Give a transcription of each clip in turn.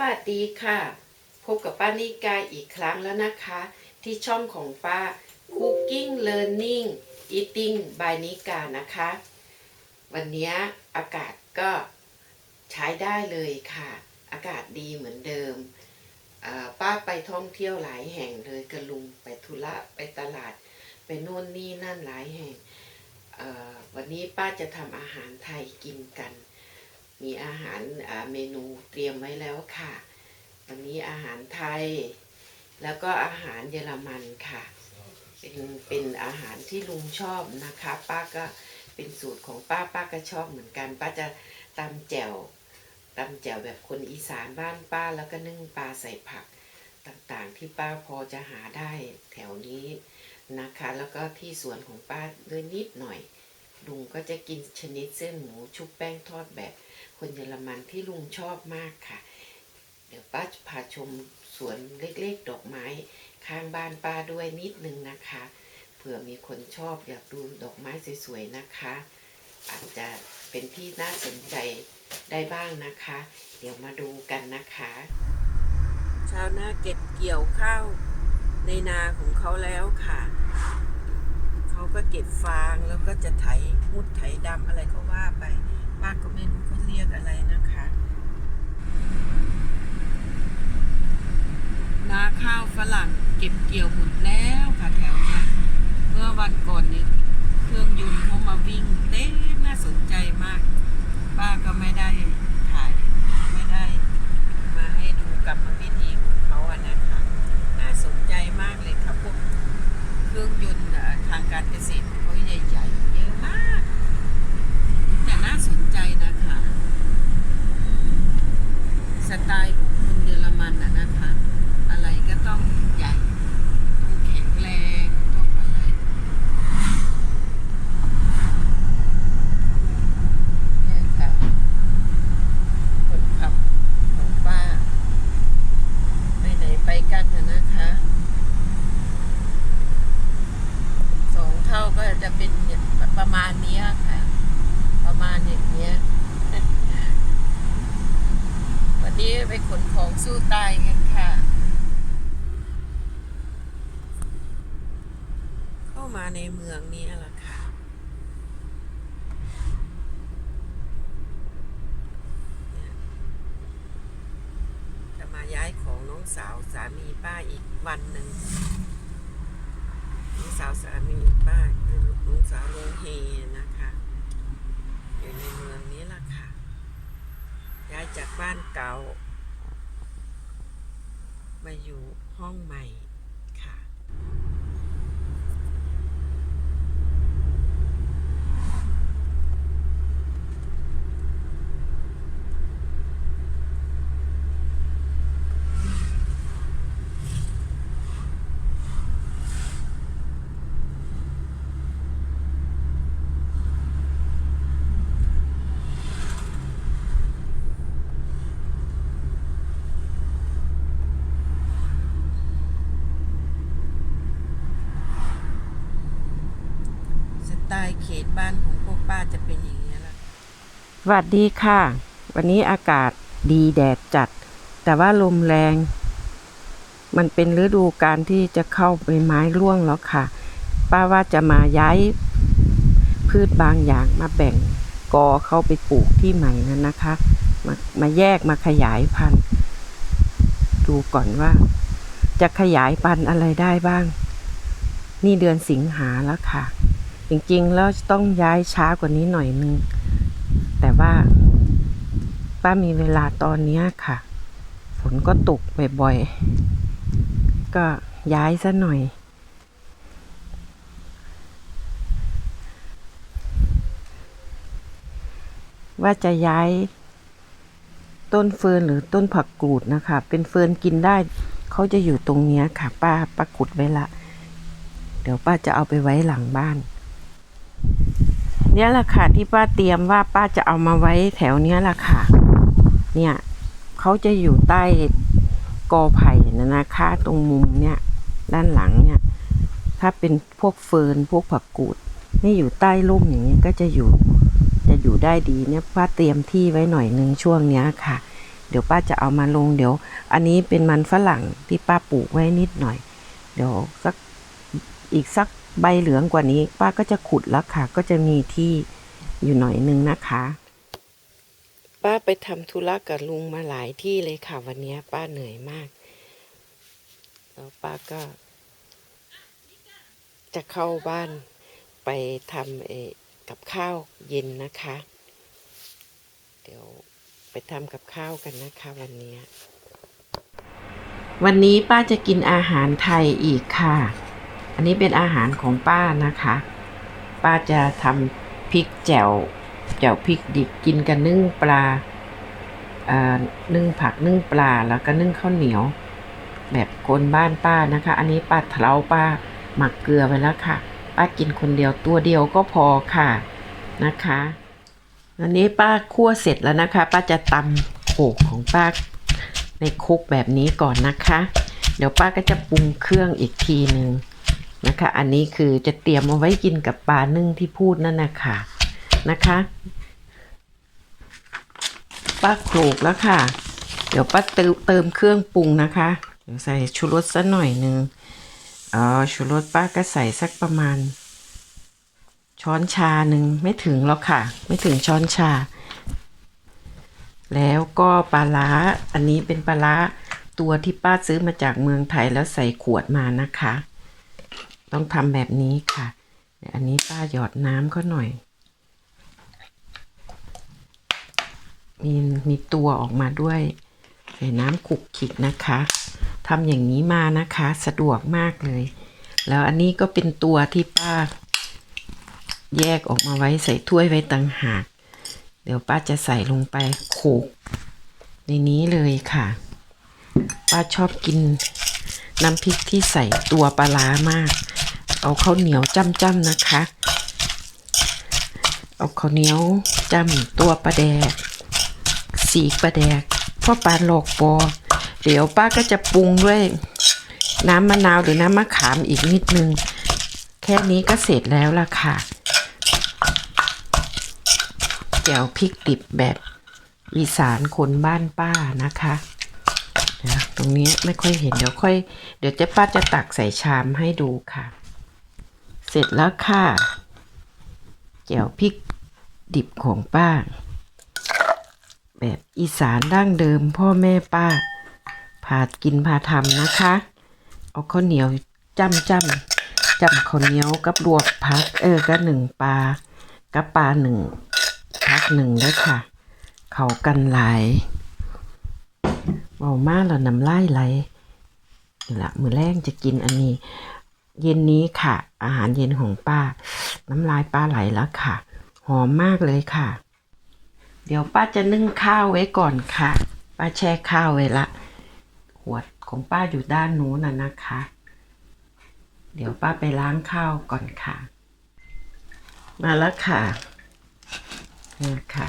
วัสดีค่ะ พบกับป้านิกายอีกครั้งแล้วนะคะ ที่ช่องของป้า Cooking Learning Eating by นิกานะคะ วันนี้อากาศก็ใช้ได้เลยค่ะ อากาศดีเหมือนเดิม ป้าไปท่องเที่ยวหลายแห่งเลยกระลุงไปธุระไปตลาด ไปโน่นนี่นั่นหลายแห่ง วันนี้ป้าจะทำอาหารไทยกินกัน มีอาหารเมนูเตรียมไว้แล้วค่ะ วันนี้อาหารไทย แล้วก็อาหารเยอรมันค่ะ เป็นเป็นอาหารที่ลุงชอบนะคะ ป้าก็เป็นสูตรของป้าป้าก็ชอบเหมือนกัน ป้าจะตำแจ่วตำแจ่วแบบคนอีสานบ้านป้าแล้วก็นึ่งปลาใส่ผักต่างๆ ที่ป้าพอจะหาได้แถวนี้นะคะ แล้วก็ที่สวนของป้าด้วยนิดหน่อยลุงก็จะกินชนิดเส้นหมูชุบแป้งทอดแบบ คนเยอรมันที่ลุงชอบมากค่ะ เดี๋ยวป้าจะพาชมสวนเล็กๆ ดอกไม้ ข้างบ้านป้าด้วยนิดนึงนะคะ เผื่อมีคนชอบอยากดูดอกไม้สวยๆนะคะ อาจจะเป็นที่น่าสนใจได้บ้างนะคะ เดี๋ยวมาดูกันนะคะ ชาวนาเก็บเกี่ยวข้าวในนาของเขาแล้วค่ะ เขาก็เก็บฟางแล้วก็จะไถมุดไถดำอะไรก็ว่าไป ป้าก็ไม่รู้เขาเรียกอะไรนะคะ นาข้าวฝรั่งเก็บเกี่ยวหมดแล้วค่ะแถวเนี้ยเมื่อวันก่อนนี้เครื่องยนต์เขามาวิ่งเต้นน่าสนใจมาก ป้าก็ไม่ได้ถ่ายไม่ได้มาให้ดูกรรมวิธีของเขาอะนะคะ น่าสนใจมากเลยค่ะพวกเครื่องยนต์อะทางการเกษตรเขาใหญ่ๆ เยอะมาก แต่น่าสนใจนะคะ สไตล์ของคนเยอรมันอะนะคะ อะไรก็ต้องใหญ่ ต้องแข็งแรง ต้องอะไรเนี่ยค่ะคนขับของป้า ไปไหนไปกันนะนะคะ สองเท่าก็จะเป็นประมาณเนี้ยค่ะ ประมาณอย่างเงี้ย วันนี้ไปขนของสู้ตายกันค่ะ เข้ามา ในเมืองนี้แหละค่ะ จะมาย้ายของน้องสาวสามีป้าอีกวันหนึ่ง น้องสาวสามีป้าคือน้องสาวโรงเฮนะคะ อยู่ในเมืองนี้แหละค่ะ ย้ายจากบ้านเก่า มาอยู่ห้องใหม่ค่ะ สไตล์เขตบ้านของพวกป้าจะเป็นอย่างนี้ยแหละส วัสดีค่ะ วันนี้อากาศดีแดดจัด แต่ว่าลมแรง มันเป็นฤดูการที่จะเข้าใบไม้ร่วงแล้วค่ะ ป้าว่าจะมาย้ายพืชบางอย่างมาแบ่งกอเข้าไปปลูกที่ใหม่นั้นนะคะ มามาแยกมาขยายพันธุ์ ดูก่อนว่า จะขยายพันธุ์อะไรได้บ้าง นี่เดือนสิงหาแล้วค่ะ จริงๆแล้วต้องย้ายช้ากว่านี้หน่อยนึง ว่า ป้ามีเวลาตอนนี้ค่ะ ฝนก็ตกบ่อยๆ ก็ย้ายซะหน่อย ว่าจะย้าย ต้นเฟิร์นหรือต้นผักกูดนะคะ เป็นเฟิร์นกินได้ เขาจะอยู่ตรงนี้ค่ะ ป้าป้าขุดไว้ละ เดี๋ยวป้าจะเอาไปไว้หลังบ้าน เนี่ยแหละค่ะที่ป้าเตรียมว่าป้าจะเอามาไว้แถวเนี้ยแหละค่ะ เนี่ยเขาจะอยู่ใต้กอไผ่นะนะคะ ตรงมุมเนี่ยด้านหลังเนี่ย ถ้าเป็นพวกเฟิร์นพวกผักกูดนี่อยู่ใต้ร่มอย่างเงี้ยก็จะอยู่ จะอยู่ได้ดีเนี่ยป้าเตรียมที่ไว้หน่อยนึงช่วงเนี้ยค่ะ เดี๋ยวป้าจะเอามาลงเดี๋ยว อันนี้เป็นมันฝรั่งที่ป้าปลูกไว้นิดหน่อย เดี๋ยวสักอีกสัก ใบเหลืองกว่านี้ป้าก็จะขุดแล้วค่ะ ก็จะมีที่อยู่หน่อยนึงนะคะ ป้าไปทำธุระกับลุงมาหลายที่เลยค่ะ วันนี้ป้าเหนื่อยมาก แล้วป้าก็ จะเข้าบ้านไปทำเออกับข้าวเย็นนะคะ เดี๋ยวไปทำกับข้าวกันนะคะวันนี้ วันนี้ป้าจะกินอาหารไทยอีกค่ะ อันนี้เป็นอาหารของป้านะคะ ป้าจะทำพริกแจ่วแจ่วพริกดิบกินกับนึ่งปลาอ่อนึ่งผักนึ่งปลาแล้วก็นึ่งข้าวเหนียว แบบคนบ้านป้านะคะ อันนี้ป้าเทาป้าหมักเกลือไว้แล้วค่ะ ป้ากินคนเดียวตัวเดียวก็พอค่ะนะคะ อันนี้ป้าคั่วเสร็จแล้วนะคะ ป้าจะตำโขกของป้าในครกแบบนี้ก่อนนะคะ เดี๋ยวป้าก็จะปรุงเครื่องอีกทีหนึ่ง นะคะ อันนี้คือจะเตรียมเอาไว้กินกับปลานึ่งที่พูดนั่นนะคะนะคะป้าโขลกแล้วค่ะ เดี๋ยวป้าเติมเครื่องปรุงนะคะ เดี๋ยวใส่ชูรสสักหน่อยหนึ่งอ๋อชูรสป้าก็ใส่สักประมาณ ช้อนชาหนึ่งไม่ถึงหรอกค่ะ ไม่ถึงช้อนชา แล้วก็ปลาร้าอันนี้เป็นปลาร้าตัวที่ป้าซื้อมาจากเมืองไทยแล้วใส่ขวดมานะคะ ต้องทำแบบนี้ค่ะเดี๋ยวอันนี้ป้าหยอดน้ำก็หน่อย มีมีตัวออกมาด้วยใส่น้ำขุกขิกนะคะทำอย่างนี้มานะคะ สะดวกมากเลย แล้วอันนี้ก็เป็นตัวที่ป้า แยกออกมาไว้ใส่ถ้วยไว้ต่างหาก เดี๋ยวป้าจะใส่ลงไปโขลกในนี้เลยค่ะ ป้าชอบกินน้ำพริกที่ใส่ตัวปลาร้ามาก เอาข้าวเหนียวจ้ำๆนะคะ เอาข้าวเหนียวจ้ำตัวปลาแดก สีปลาแดกพ่อปลาหลอกปอเดี๋ยวป้าก็จะปรุงด้วยน้ำมะนาวหรือน้ำมะขามอีกนิดนึง แค่นี้ก็เสร็จแล้วล่ะค่ะแจ่วพริกดิบแบบอีสานคนบ้านป้านะคะตรงนี้ไม่ค่อยเห็นเดี๋ยวค่อย เดี๋ยวเจ๊ป้าจะตักใส่ชามให้ดูค่ะ เสร็จแล้วค่ะแจ่วพริกดิบของป้า แบบอีสานดั้งเดิมพ่อแม่ป้าพากินพาทำนะคะ เอาข้าวเหนียวจ้ำจ้ำจ้ำข้าวเหนียวกับลวกพัก เออก็หนึ่งปลากับปลาหนึ่งพักหนึ่งด้วยค่ะ เขากันหลายเบามากแล้วน้ำลายไหลนี่ละมือแรกจะกินอันนี้ เย็นนี้ค่ะ อาหารเย็นของป้า น้ำลายป้าไหลแล้วค่ะ หอมมากเลยค่ะ เดี๋ยวป้าจะนึ่งข้าวไว้ก่อนค่ะ ป้าแช่ข้าวไว้ละขวดของป้าอยู่ด้านนู้นน่ะนะคะ เดี๋ยวป้าไปล้างข้าวก่อนค่ะ มาแล้วค่ะนี่ค่ะ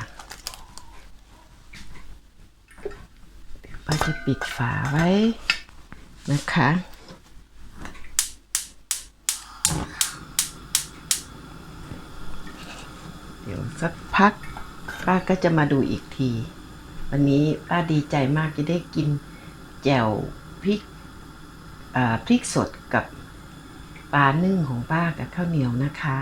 ป้าจะปิดฝาไว้นะคะ เดี๋ยวสักพัก ป้าก็จะมาดูอีกที วันนี้ป้าดีใจมากจะได้กินแจ่วพริกพริกสดกับปลานึ่งของป้ากับข้าวเหนียวนะคะ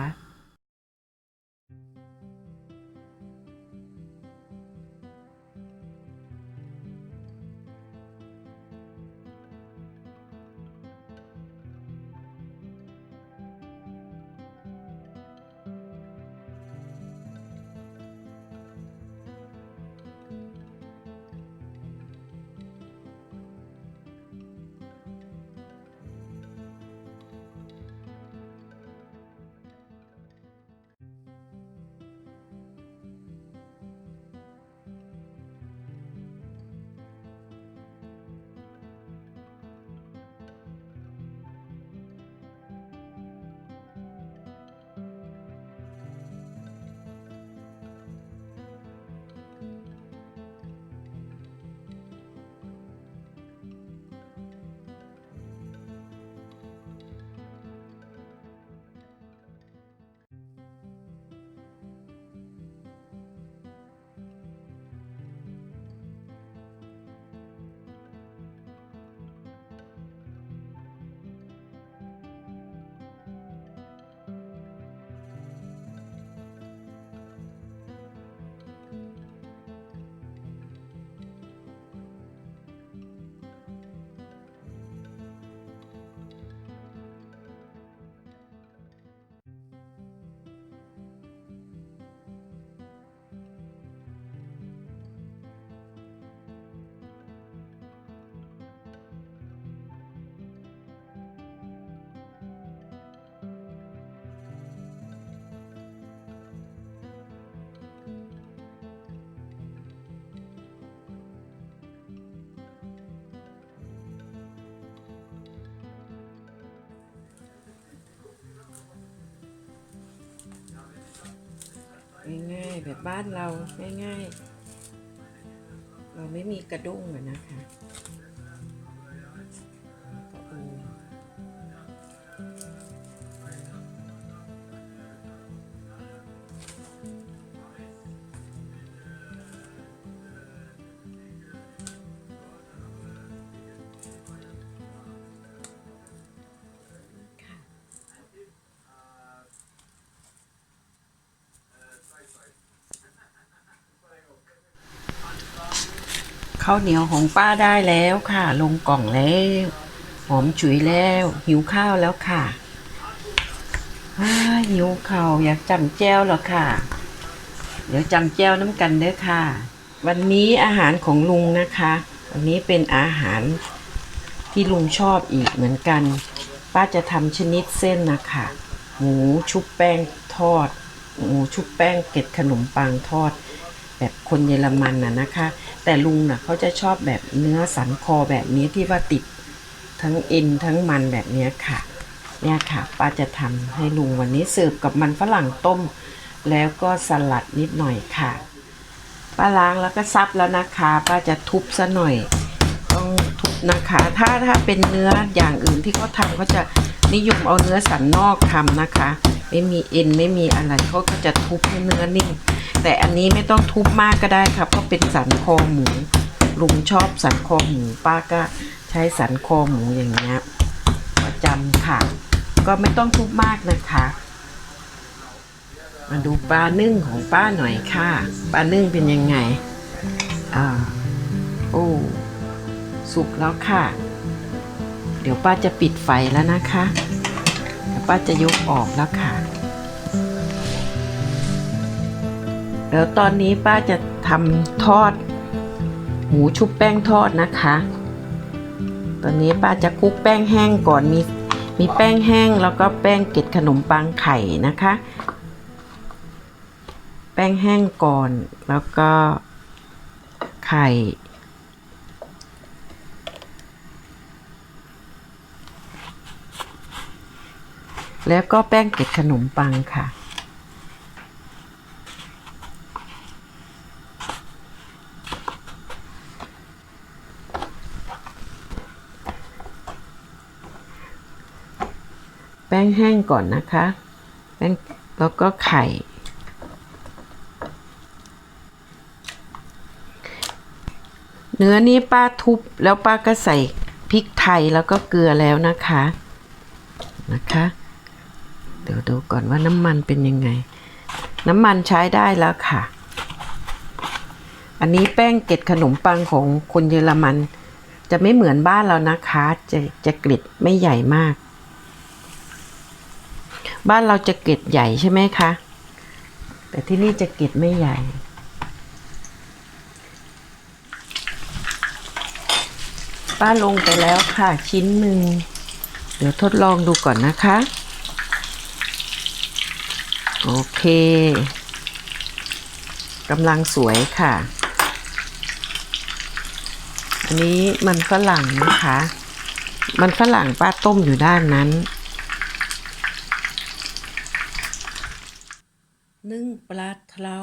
แบบบ้านเราง่าย ๆ เราไม่มีกระด้งอะนะคะ ข้าวเหนียวของป้าได้แล้วค่ะ ลงกล่องแล้วหอมฉุยแล้ว หิวข้าวแล้วค่ะหิวข้าวอยากจำแจ้วแล้วค่ะ เดี๋ยวจำแจ้วน้ำกันเด้อค่ะ วันนี้อาหารของลุงนะคะ วันนี้เป็นอาหารที่ลุงชอบอีกเหมือนกัน ป้าจะทำชนิดเส้นนะคะหมูชุบแป้งทอด หมูชุบแป้งเกล็ดขนมปังทอด แบบคนเยอรมันน่ะนะคะ แต่ลุงน่ะเขาจะชอบแบบเนื้อสันคอแบบนี้ที่ว่าติดทั้งเอ็นทั้งมันแบบนี้ค่ะ เนี่ยค่ะป้าจะทำให้ลุงวันนี้เสิร์ฟกับมันฝรั่งต้ม แล้วก็สลัดนิดหน่อยค่ะ ป้าล้างแล้วก็ซับแล้วนะคะ ป้าจะทุบซะหน่อย ต้องทุบนะคะ ถ้าถ้าเป็นเนื้ออย่างอื่นที่เขาทำเขาจะนิยมเอาเนื้อสันนอกทำนะคะ ไม่มีเอ็นไม่มีอะไรเขาก็จะทุบให้เนื้อนิ่ม แต่อันนี้ไม่ต้องทุบมากก็ได้ครับเพราะเป็นสันคอหมู ลุงชอบสันคอหมูป้าก็ใช้สันคอหมูอย่างเงี้ยประจำค่ะ ก็ไม่ต้องทุบมากนะคะ มาดูปลานึ่งของป้าหน่อยค่ะปลานึ่งเป็นยังไงอ่าโอ้สุกแล้วค่ะ เดี๋ยวป้าจะปิดไฟแล้วนะคะเดี๋ยวป้าจะยกออกแล้วค่ะ เดี๋ยวตอนนี้ป้าจะทำทอด หมูชุบแป้งทอดนะคะ ตอนนี้ป้าจะคลุกแป้งแห้งก่อนมีมีแป้งแห้งแล้วก็แป้งเกล็ดขนมปังไข่นะคะ แป้งแห้งก่อนแล้วก็ไข่แล้วก็แป้งเกล็ดขนมปังค่ะ แป้งแห้งก่อนนะคะแป้งแล้วก็ไข่ เนื้อนี่ป้าทุบแล้วป้าก็ใส่พริกไทยแล้วก็เกลือแล้วนะคะนะคะ เดี๋ยวดูก่อนว่าน้ำมันเป็นยังไง น้ำมันใช้ได้แล้วค่ะ อันนี้แป้งเกล็ดขนมปังของคนเยอรมัน จะไม่เหมือนบ้านเรานะคะ จะจะเกล็ดไม่ใหญ่มาก บ้านเราจะเกล็ดใหญ่ใช่ไหมคะ แต่ที่นี่จะเกล็ดไม่ใหญ่ ป้าลงไปแล้วค่ะชิ้นหนึ่ง เดี๋ยวทดลองดูก่อนนะคะ โอเคกำลังสวยค่ะ อันนี้มันฝรั่งนะคะ มันฝรั่งป้าต้มอยู่ด้านนั้น นึ่ง ปลาเทา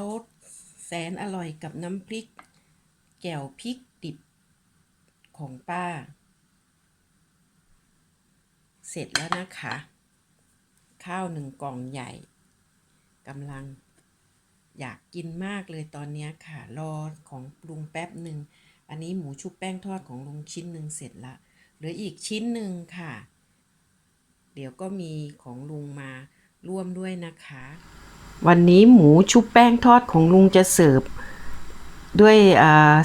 แสนอร่อยกับน้ำพริก แจ่วพริกดิบของป้า เสร็จแล้วนะคะ ข้าวหนึ่งกล่องใหญ่กำลังอยากกินมากเลยตอนนี้ค่ะ รอของลุงแป๊บหนึ่ง อันนี้หมูชุบแป้งทอดของลุงชิ้นหนึ่งเสร็จละ เหลืออีกชิ้นหนึ่งค่ะ เดี๋ยวก็มีของลุงมาร่วมด้วยนะคะ วันนี้หมูชุบแป้งทอดของลุงจะเสิร์ฟด้วย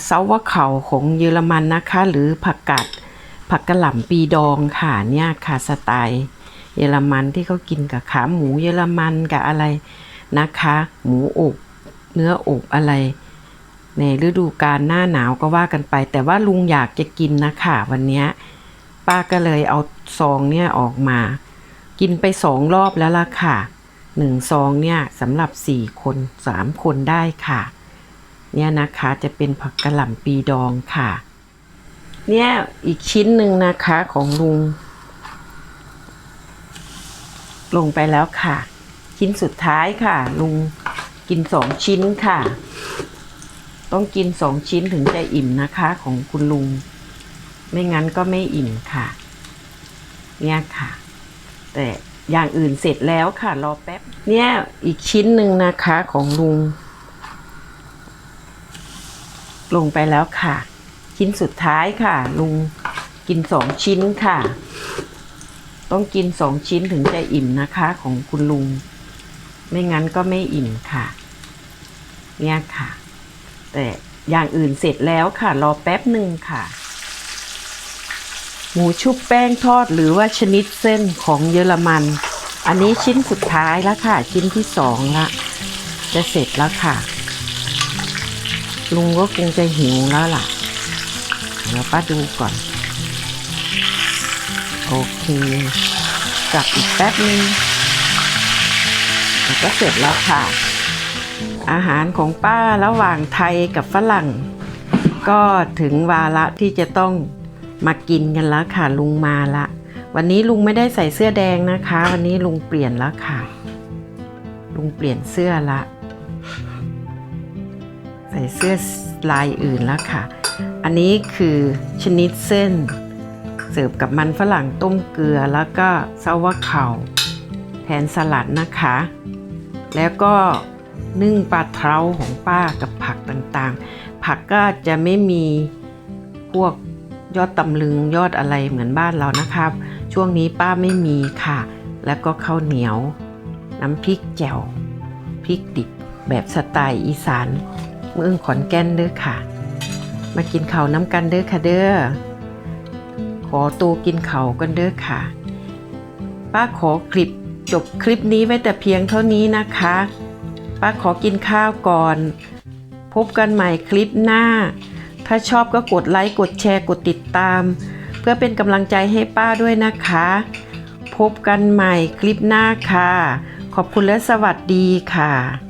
เซาวะเข่าของเยอรมันนะคะ หรือผักกาดผักกระหล่ำปีดองค่ะเนี่ยค่ะสไตล์เยอรมันที่เขากินกับขาหมูเยอรมันกับอะไรนะคะ หมูอบเนื้ออบอะไร ในฤดูกาลหน้าหนาวก็ว่ากันไป แต่ว่าลุงอยากจะกินนะคะวันนี้ป้าก็เลยเอาซองเนี่ยออกมา กินไปสองรอบแล้วล่ะค่ะ หนึ่งซองเนี่ยสำหรับสี่คนสามคนได้ค่ะ เนี่ยนะคะจะเป็นผักกระหล่ำปีดองค่ะ เนี่ยอีกชิ้นหนึ่งนะคะของลุง ลงไปแล้วค่ะ ชิ้นสุดท้ายค่ะ ลุงกินสองชิ้นค่ะ ต้องกินสองชิ้นถึงจะอิ่มนะคะของคุณลุง ไม่งั้นก็ไม่อิ่มค่ะ เนี่ยค่ะ แต่ อย่างอื่นเสร็จแล้วค่ะ รอแป๊บ เนี่ยอีกชิ้นหนึ่งนะคะของลุง ลงไปแล้วค่ะ ชิ้นสุดท้ายค่ะ ลุงกินสองชิ้นค่ะ ต้องกินสองชิ้นถึงจะอิ่มนะคะของคุณลุง ไม่งั้นก็ไม่อิ่มค่ะ เนี่ยค่ะ แต่อย่างอื่นเสร็จแล้วค่ะ รอแป๊บหนึ่งค่ะ หมูชุบแป้งทอดหรือว่าชนิดเส้นของเยอรมัน อันนี้ชิ้นสุดท้ายแล้วค่ะ ชิ้นที่สองละจะเสร็จแล้วค่ะ ลุงก็คงจะหิวแล้วล่ะเดี๋ยวป้าดูก่อน โอเคจับอีกแป๊บนึงแล้วก็เสร็จแล้วค่ะ อาหารของป้าระหว่างไทยกับฝรั่ง ก็ถึงวาระที่จะต้อง มากินกันแล้วค่ะ ลุงมาละ วันนี้ลุงไม่ได้ใส่เสื้อแดงนะคะ วันนี้ลุงเปลี่ยนแล้วค่ะ ลุงเปลี่ยนเสื้อละ ใส่เสื้อลายอื่นแล้วค่ะ อันนี้คือชนิดเส้น เสิร์ฟกับมันฝรั่งต้มเกลือแล้วก็เซาวะเข่าแทนสลัดนะคะ แล้วก็นึ่งปลาเท้าของป้ากับผักต่างๆ ผักก็จะไม่มีพวก ยอดตำลึงยอดอะไรเหมือนบ้านเรานะครับ ช่วงนี้ป้าไม่มีค่ะ แล้วก็ข้าวเหนียว น้ำพริกแจ่วพริกดิบแบบสไตล์อีสานเมืองขอนแก่นเด้อค่ะ มากินข้าวน้ำกันเด้อค่ะเด้อขอตัวกินเขากันเด้อค่ะ ป้าขอคลิปจบคลิปนี้ไว้แต่เพียงเท่านี้นะคะ ป้าขอกินข้าวก่อน พบกันใหม่คลิปหน้า ถ้าชอบก็กดไลค์กดแชร์กดติดตาม เพื่อเป็นกำลังใจให้ป้าด้วยนะคะ พบกันใหม่คลิปหน้าค่ะ ขอบคุณและสวัสดีค่ะ